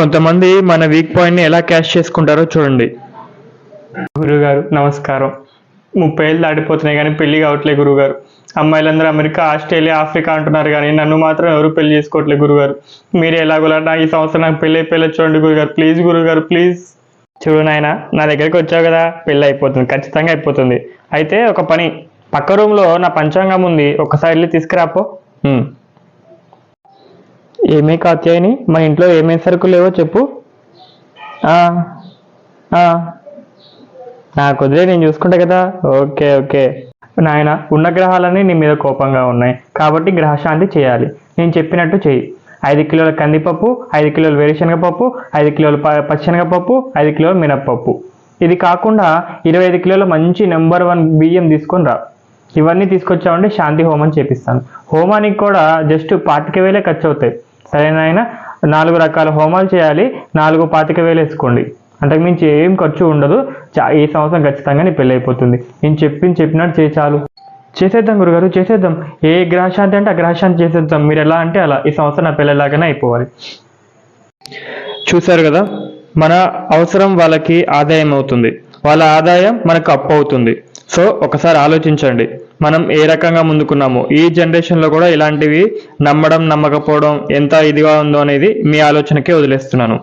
కొంతమంది మన వీక్ పాయింట్ని ఎలా క్యాష్ చేసుకుంటారో చూడండి. గురుగారు నమస్కారం. ముప్పై ఏళ్ళు దాటిపోతున్నాయి కానీ పెళ్ళి కావట్లే గురుగారు. అమ్మాయిలందరూ అమెరికా ఆస్ట్రేలియా ఆఫ్రికా అంటున్నారు కానీ నన్ను మాత్రం ఎవరు పెళ్ళి చేసుకోవట్లేదు గురుగారు. మీరు ఎలాగోలా నా ఈ సంవత్సరం నాకు పెళ్ళి అయిపోయేలా చూడండి గురుగారు. ప్లీజ్ గురుగారు ప్లీజ్. చూడు నాయన నా దగ్గరికి వచ్చావు కదా పెళ్ళి అయిపోతుంది ఖచ్చితంగా అయిపోతుంది. అయితే ఒక పని పక్క రూమ్లో నా పంచాంగం ఉంది ఒకసారి వెళ్ళి తీసుకురాపో. ఏమే కాత్యాయని? మన ఇంట్లో ఏమేమి సరుకులు లేవో చెప్పు. నా కుదిరే నేను చూసుకుంటా కదా. Okay okay. నాయన ఉన్న గ్రహాలన్నీ నీ మీద కోపంగా ఉన్నాయి. కాబట్టి గ్రహశాంతి చేయాలి. నేను చెప్పినట్టు చెయ్యి ఐదు కిలోల కందిపప్పు ఐదు కిలోల వేరుశనగపప్పు ఐదు కిలోల ప- పచ్చిశనగపప్పు ఐదు కిలోల మినప్పప్పు. ఇది కాకుండా ఇరవై ఐదు కిలోల మంచి నెంబర్ వన్ బియ్యం తీసుకొని రా. ఇవన్నీ తీసుకొచ్చామంటే శాంతి హోమం చేపిస్తాను. హోమానికి కూడా జస్ట్ పాతిక వేలే ఖర్చు అవుతాయి సరేనా ఆయన నాలుగు రకాల హోమాలు చేయాలి. నాలుగు పాతిక వేలు వేసుకోండి. అంతకు మించి ఏం ఖర్చు ఉండదు. చా- ఈ సంవత్సరం ఖచ్చితంగా నీ పెళ్ళి అయిపోతుంది. నేను చెప్పింది చెప్పినట్టు చేయి చాలు. చేసేద్దాం గురుగారు చేసేద్దాం. ఏ గ్రహశాంతి అంటే ఆ గ్రహశాంతి చేసేద్దాం. మీరు ఎలా అంటే అలా. ఈ సంవత్సరం నా పెళ్ళలాగానే అయిపోవాలి. చూశారు కదా? మన అవసరం వాళ్ళకి ఆదాయం అవుతుంది. వాళ్ళ ఆదాయం మనకు అప్పు అవుతుంది. సో ఒకసారి ఆలోచించండి. మనం ఏ రకంగా ముందుకున్నామో. ఈ జనరేషన్లో కూడా ఇలాంటివి నమ్మడం నమ్మకపోవడం ఎంత ఇదిగా ఉందో అనేది మీ ఆలోచనకే వదిలేస్తున్నాను.